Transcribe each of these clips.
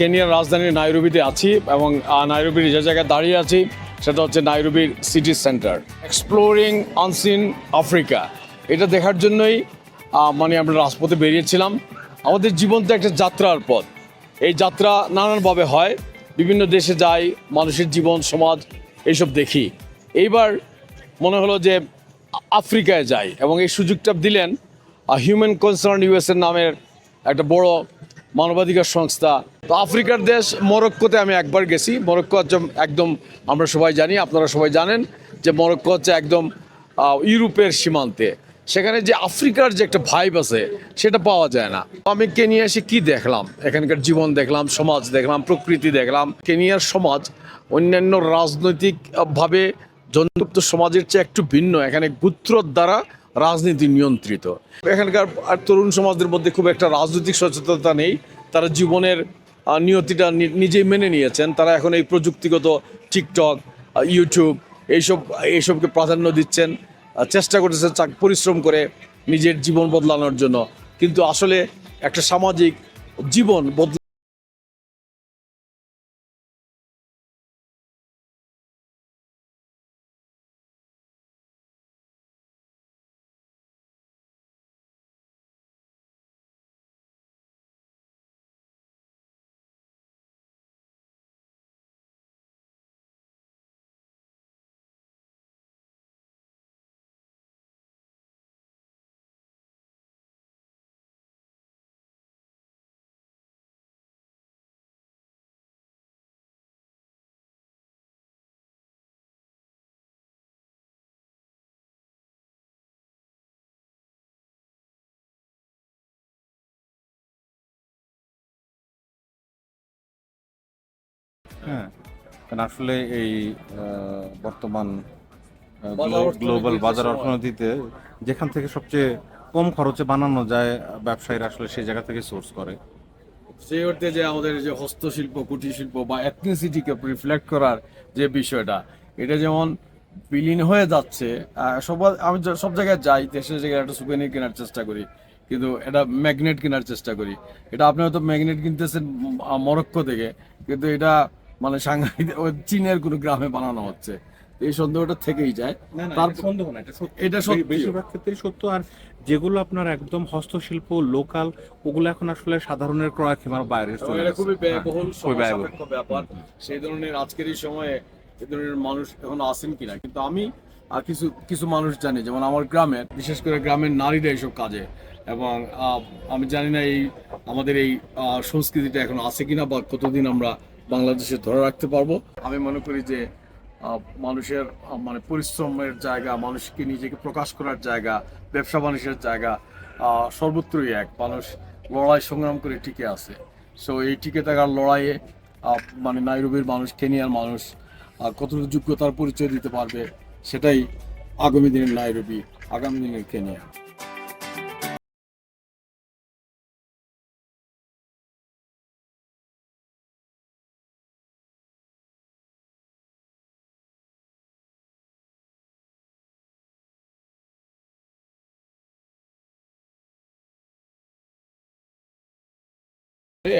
কেনিয়ার রাজধানী নাইরোবিতে আছি এবং নাইরোবির যে জায়গায় দাঁড়িয়ে আছি, সেটা হচ্ছে নাইরোবির city centre. Exploring unseen Africa এটা দেখার জন্যই মানে আমরা রাজপথে বেরিয়েছিলাম। আমাদের জীবন তো একটা যাত্রার পথ। এই যাত্রা নানানভাবে হয়। বিভিন্ন দেশে যাই, মানুষের জীবন, সমাজ, এইসব দেখি। এইবার মনে হলো যে, আফ্রিকায় যাই এবং এই সুযোগটা দিলেন হিউম্যান কনসার্ন ইউএসএর নামের একটা বড় মানবাধিকার সংস্থা তো আফ্রিকার দেশ, মরক্কোতে আমি একবার গেছি। মরক্কো হচ্ছে একদম, আমরা সবাই জানি, আপনারা সবাই জানেন যে মরক্কো হচ্ছে একদম ইউরোপের সীমান্তে। সেখানে যে আফ্রিকার যে একটা ভাইব আছে, সেটা পাওয়া যায় না। আমি কেনিয়া এসে কি দেখলাম? এখানকার জীবন দেখলাম, সমাজ দেখলাম, প্রকৃতি দেখলাম। কেনিয়ার সমাজ অন্যান্য রাজনৈতিকভাবে জনযুক্ত সমাজের চেয়ে একটু ভিন্ন। এখানে গুত্রর দ্বারা রাজনীতি নিয়ন্ত্রিত। এখানকার তরুণ সমাজের মধ্যে খুব একটা রাজনৈতিক সচেতনতা নেই। তারা জীবনের নিয়তিটা নিজেই মেনে নিয়েছেন। তারা এখন এই প্রযুক্তিগত টিকটক ইউটিউব এইসব, এইসবকে প্রাধান্য দিচ্ছেন। চেষ্টা করতেছেন পরিশ্রম করে নিজের জীবন বদলানোর জন্য। কিন্তু আসলে একটা সামাজিক জীবন বদল হ্যাঁ। কারণ আসলে এই বর্তমান গ্লোবাল বাজার অর্থনীতিতে যেখান থেকে সবচেয়ে কম খরচে বানানো যায় ব্যবসায়ীরা আসলে সেই জায়গা থেকে সোর্স করে। সেই অর্থে যে আমাদের যে হস্তশিল্প কুটির শিল্প বা এথনিসিটিকে রিফ্লেক্ট করার যে বিষয়টা এটা যেমন বিলীন হয়ে যাচ্ছে সবার আমি সব জায়গায় যাই দেশের জায়গায় একটা সুপেনি কেনার চেষ্টা করি কিন্তু এটা ম্যাগনেট কেনার চেষ্টা করি। এটা আপনি হয়তো ম্যাগনেট কিনতেছেন মরক্কো থেকে কিন্তু এটা মানে ওই চীনের কোনো গ্রামে বানানো হচ্ছে। এই সন্দেহটা থেকেই যায়। তার সন্দেহ না এটা সত্য। এটা সত্যি। বেশিরভাগ ক্ষেত্রেই সত্য। আর যেগুলো আপনার একদম হস্তশিল্প লোকাল ওগুলো এখন আসলে সাধারণের ক্রয় ক্ষমার বাইরে চলে এটা গেছে। খুবই ব্যয়বহুল হ্যাঁ, খুবই ব্যয়বহুল। ব্যাপার। সেই ধরনের আজকের এই সময়ে এই ধরনের মানুষ এখন আসেন কিনা? কিন্তু আমি আর কিছু কিছু মানুষ জানি যেমন আমার গ্রামের বিশেষ করে গ্রামের নারীরা এইসব কাজে। এবং আহ, আমি জানি না এই আমাদের এই সংস্কৃতিটা এখন আছে কিনা বা কতদিন আমরা বাংলাদেশে ধরে রাখতে পারব। আমি মনে করি যে মানুষের মানে পরিশ্রমের জায়গা, মানুষকে নিজেকে প্রকাশ করার জায়গা, ব্যবসা বাণিজ্যের জায়গা সর্বত্রই এক। মানুষ লড়াই সংগ্রাম করে টিকে আছে। সো এই টিকে থাকার লড়াইয়ে মানে নাইরোবির মানুষ, কেনিয়ার মানুষ কতটুকু যোগ্যতার পরিচয় দিতে পারবে, সেটাই আগামী দিনের নাইরোবি, আগামী দিনের কেনিয়া।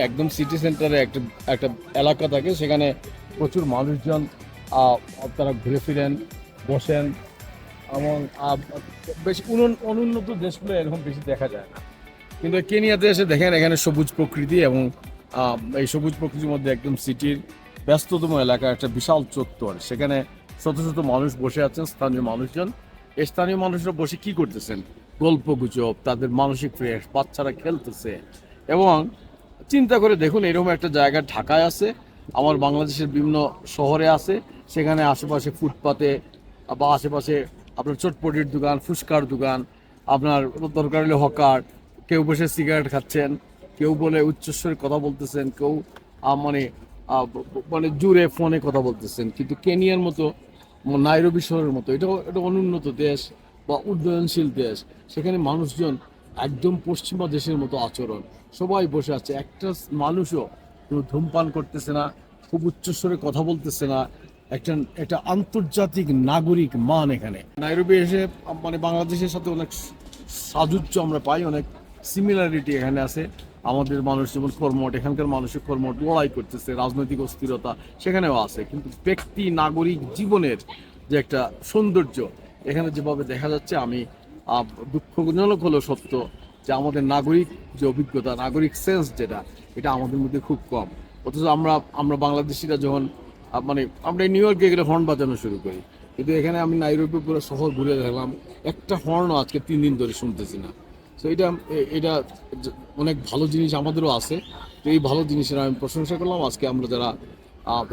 একদম সিটি সেন্টারে একটা একটা এলাকা থাকে, সেখানে প্রচুর মানুষজন তারা ঘুরে ফিরেন, বসেন। এবং বেশি অনুন্নত দেশগুলো এরকম বেশি দেখা যায় না। কিন্তু কেনিয়াতে এসে দেখেন, এখানে সবুজ প্রকৃতি এবং এই সবুজ প্রকৃতির মধ্যে একদম সিটির ব্যস্ততম এলাকা, একটা বিশাল চত্বর। সেখানে শত শত মানুষ বসে আছেন, স্থানীয় মানুষজন। এই স্থানীয় মানুষরা বসে কি করতেছেন? গল্প গুজব তাদের মানসিক ফ্রেশ বাচ্চারা খেলতেছে। এবং চিন্তা করে দেখুন, এরকম একটা জায়গা ঢাকায় আছে আমার বাংলাদেশের বিভিন্ন শহরে আছে, সেখানে আশেপাশে ফুটপাতে বা আশেপাশে আপনার চটপটির দোকান, ফুচকার দোকান, আপনার দরকার হলে হকার, কেউ বসে সিগারেট খাচ্ছেন, কেউ বলে উচ্চস্বরে কথা বলতেছেন, কেউ মানে মানে জুড়ে ফোনে কথা বলতেছেন, কিন্তু কেনিয়ার মতো ম- নাইরোবি শহরের মতো এটা এটা অনুন্নত দেশ বা উন্নয়নশীল দেশ, সেখানে মানুষজন একদম পশ্চিমা দেশের মতো আচরণ। সবাই বসে আছে। একটা মানুষও কোনো ধূমপান করতেছে না, খুব উচ্চস্বরে কথা বলতেছে না। একটা একটা আন্তর্জাতিক নাগরিক মান এখানে। নাইরোবি এসে মানে বাংলাদেশের সাথে অনেক সাযুজ্য আমরা পাই, অনেক সিমিলারিটি এখানে আছে। আমাদের মানুষ যেমন কর্মট এখানকার মানুষের কর্মট লড়াই করতেছে, রাজনৈতিক অস্থিরতা সেখানেও আছে। কিন্তু ব্যক্তি, নাগরিক জীবনের যে একটা সৌন্দর্য, এখানে যেভাবে দেখা যাচ্ছে, আমি দুঃখজনক হলো সত্য যে আমাদের নাগরিক যে অভিজ্ঞতা, নাগরিক সেন্স যেটা, এটা আমাদের মধ্যে খুব কম। অথচ আমরা আমরা বাংলাদেশিরা যখন মানে আমরা নিউ ইয়র্কে গেলে হর্ন বাজানো শুরু করি। কিন্তু এখানে আমি নাইরবি পুরো শহর ঘুরে দেখলাম, একটা হর্নও আজকে তিন দিন ধরে শুনতেছি না। তো এটা এটা অনেক ভালো জিনিস আমাদেরও আছে। তো এই ভালো জিনিসের আমি প্রশংসা করলাম। আজকে আমরা যারা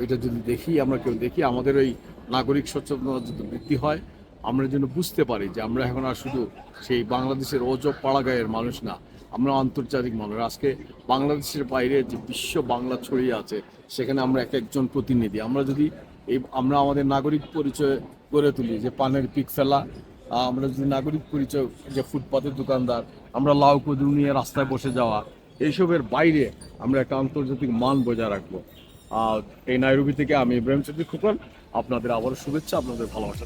এটা যদি দেখি, আমরা কেউ দেখি, আমাদের ওই নাগরিক সচেতনতা যদি বৃদ্ধি হয় আমরা যেন বুঝতে পারি যে আমরা এখন আর শুধু সেই বাংলাদেশের অজব পাড়াগাঁয়ের মানুষ না, আমরা আন্তর্জাতিক মানুষ। আজকে বাংলাদেশের বাইরে যে বিশ্ব বাংলা ছড়িয়ে আছে, সেখানে আমরা এক একজন প্রতিনিধি। আমরা যদি এই, আমরা আমাদের নাগরিক পরিচয় গড়ে তুলি, যে পানের পিক ফেলা আমরা যদি নাগরিক পরিচয়, যে ফুটপাতের দোকানদার, আমরা লাউ কদু নিয়ে রাস্তায় বসে যাওয়া, এইসবের বাইরে আমরা একটা আন্তর্জাতিক মান বজায় রাখব। আর এই নাইরুবি থেকে আমি ইব্রাহিম চৌধুরী খোকন আপনাদের আবারও শুভেচ্ছা, আপনাদের ভালোবাসা।